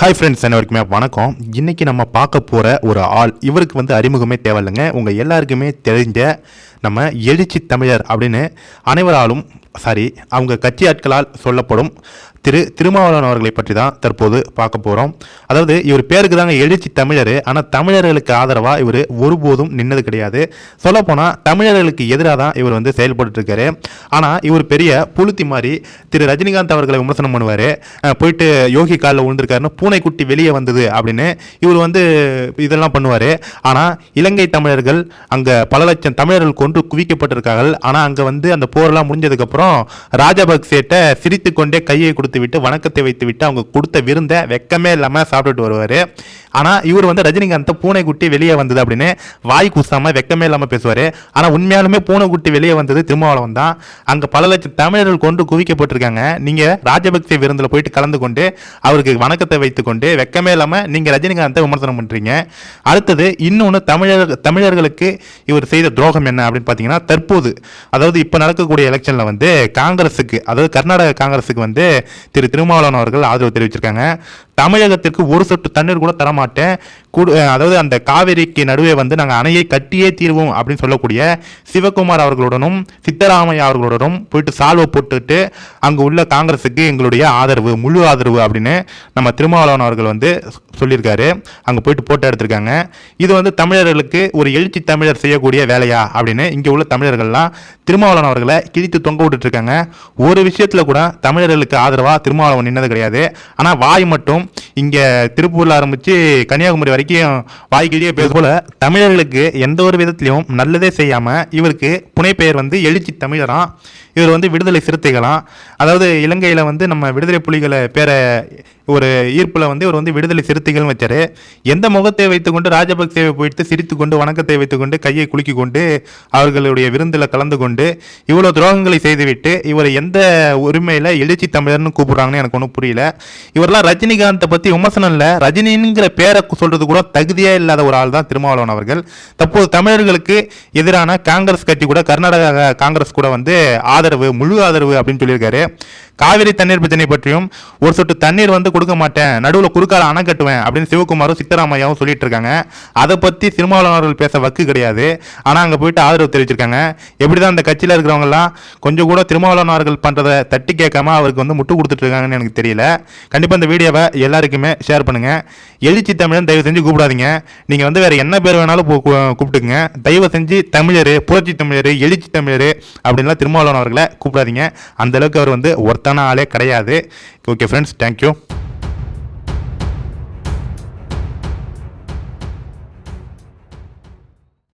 Hi friends அனைவருக்குமே வணக்கம். இன்றைக்கி நம்ம பார்க்க போகிற ஒரு ஆள் இவருக்கு வந்து அறிமுகமே தேவையில்லைங்க. உங்கள் எல்லாருக்குமே தெரிஞ்ச நம்ம எழுச்சி தமிழர் அப்படின்னு அனைவராலும் சாரி அவங்க கட்சி ஆட்களால் சொல்லப்படும் திரு திருமாவளவன் அவர்களை பற்றி தான் தற்போது பார்க்க போகிறோம் அதாவது இவர் பேருக்கு தாங்க எழுச்சி தமிழர் ஆனால் தமிழர்களுக்கு ஆதரவாக இவர் ஒருபோதும் நின்னது கிடையாது. சொல்லப்போனால் தமிழர்களுக்கு எதிராக தான் இவர் வந்து செயல்பட்டுருக்காரு ஆனால் இவர் பெரிய புளுத்தி மாதிரி திரு ரஜினிகாந்த் அவர்களை விமர்சனம் பண்ணுவார். போயிட்டு யோகி காலில் விழுந்திருக்காருன்னு பூனைக்குட்டி வெளியே வந்தது அப்படின்னு இவர் வந்து இதெல்லாம் பண்ணுவார். ஆனால் இலங்கை தமிழர்கள் அங்கே பல லட்சம் தமிழர்கள் கொன்று குவிக்கப்பட்டிருக்கார்கள். ஆனால் அங்கே வந்து அந்த போரெல்லாம் முடிஞ்சதுக்கப்புறம் ராஜபக்சேட்ட சிரித்து கொண்டே கையை கொடுத்து விட்டு வணக்கத்தை வைத்து விட்டு அவங்க கொடுத்த விருந்தை வெக்கமே இல்லாமல் சாப்பிட்டுட்டு வருவார். ஆனால் இவர் வந்து ரஜினிகாந்தை பூனைக்குட்டி வெளியே வந்தது அப்படின்னு வாய் கூசாமல் வெக்கமே இல்லாமல் பேசுவார். ஆனால் உண்மையாலுமே பூனைக்குட்டி வெளியே வந்தது திருமாவளவன் தான். அங்கே பல லட்சம் தமிழர்கள் கொண்டு குவிக்கப்பட்டிருக்காங்க. நீங்கள் ராஜபக்சே விருந்தில் போயிட்டு கலந்து கொண்டு அவருக்கு வணக்கத்தை வைத்துக்கொண்டு வெக்கமே இல்லாமல் நீங்கள் ரஜினிகாந்தை விமர்சனம் பண்ணுறீங்க அடுத்தது இன்னொன்று தமிழர் தமிழர்களுக்கு இவர் செய்த துரோகம் என்ன அப்படின்னு பார்த்தீங்கன்னா தற்போது அதாவது இப்போ நடக்கக்கூடிய எலெக்ஷனில் வந்து காங்கிரஸுக்கு அதாவது கர்நாடக காங்கிரஸுக்கு வந்து திரு திருமாவளவன் அவர்கள் ஆதரவு தெரிவிச்சிருக்காங்க. தமிழகத்திற்கு ஒரு சொட்டு தண்ணீர் கூட தரமாட்டேன். கூடு அதாவது அந்த காவேரிக்கு நடுவே வந்து நாங்கள் அணையை கட்டியே தீர்வோம் அப்படின்னு சொல்லக்கூடிய சிவகுமார் அவர்களுடனும் சித்தராமையா அவர்களுடனும் போயிட்டு சால்வை போட்டுட்டு அங்கே உள்ள காங்கிரஸுக்கு எங்களுடைய ஆதரவு முழு ஆதரவு அப்படின்னு நம்ம திருமாவளவன் அவர்கள் வந்து சொல்லியிருக்காரு. அங்கே போயிட்டு போட்டோ எடுத்திருக்காங்க. இது வந்து தமிழர்களுக்கு ஒரு எழுச்சி தமிழர் செய்யக்கூடிய வேலையா அப்படின்னு இங்கே உள்ள தமிழர்கள்லாம் திருமாவளவன் அவர்களை கிழித்து தொங்க விட்டுட்டு இருக்காங்க. ஒரு விஷயத்தில் கூட தமிழர்களுக்கு ஆதரவாக திருமாவளவன் நின்னது கிடையாது. ஆனால் வாய் மட்டும் இங்கே திருப்பூரில் ஆரம்பித்து கன்னியாகுமரி வரைக்கும் வாய்க்கிலேயே பேச போல தமிழர்களுக்கு எந்த ஒரு விதத்துலையும் நல்லதே செய்யாமல் இவருக்கு புனைப்பெயர் வந்து எழுச்சி தமிழராம் இவர் வந்து விடுதலை சிறுத்தைகளாம் அதாவது இலங்கையில் வந்து நம்ம விடுதலை புலிகளை பேரை ஒரு ஈர்ப்பில் வந்து இவர் வந்து விடுதலை சிறுத்தைகள்னு வச்சார். எந்த முகத்தை வைத்துக்கொண்டு ராஜபக்சேவை போயிட்டு சிரித்து கொண்டு வணக்கத்தை வைத்துக்கொண்டு கையை குலுக்கி கொண்டு அவர்களுடைய விருந்தில் கலந்து கொண்டு இவ்வளோ துரோகங்களை செய்துவிட்டு இவர் எந்த உரிமையில் எழுச்சி தமிழர்னு கூப்பிடுறாங்கன்னு எனக்கு ஒன்றும் புரியல. இவரெல்லாம் ரஜினிகாந்தை பற்றி விமர்சனம் இல்லை. ரஜினிங்கிற பேரை சொல்கிறது கூட தகுதியே இல்லாத ஒரு ஆள் தான் திருமாவளவன் அவர்கள். தற்போது தமிழர்களுக்கு எதிரான காங்கிரஸ் கட்சி கூட கர்நாடக காங்கிரஸ் கூட வந்து ஆதரவு முழு ஆதரவு அப்படின்னு சொல்லியிருக்காரு. காவிரி தண்ணீர் பிரச்சனை பற்றியும் ஒரு சொட்டு தண்ணீர் வந்து கொடுக்க மாட்டேன் நடுவில் குறுக்கால அணை கட்டுவேன் அப்படின்னு சிவகுமாரும் சித்தராமையாவும் சொல்லிட்டு இருக்காங்க அதை பற்றி திருமாவளவன் பேச வக்கு கிடையாது. ஆனால் அங்கே போயிட்டு ஆதரவு தெரிவிச்சிருக்காங்க. எப்படி தான் அந்த கட்சியில் இருக்கிறவங்கலாம் கொஞ்சம் கூட திருமாவளவன் பண்ணுறதை தட்டி கேட்காம அவருக்கு வந்து முட்டு கொடுத்துட்டு இருக்காங்கன்னு எனக்கு தெரியல. கண்டிப்பாக இந்த வீடியோவை எல்லாருக்குமே ஷேர் பண்ணுங்கள் எழுச்சி தமிழன் தயவு செஞ்சு கூப்பிடாதீங்க. நீங்கள் வந்து வேறு என்ன பேர் வேணாலும் கூ- கூப்பிட்டுக்குங்க. தயவு செஞ்சு தமிழர் புரட்சி தமிழர் எழுச்சி தமிழர் அப்படின்லாம் திருமாவளவன் அவர்களை கூப்பிடாதீங்க. அந்தளவுக்கு அவர் வந்து ஒருத்தான ஆளே கிடையாது. Okay friends thank you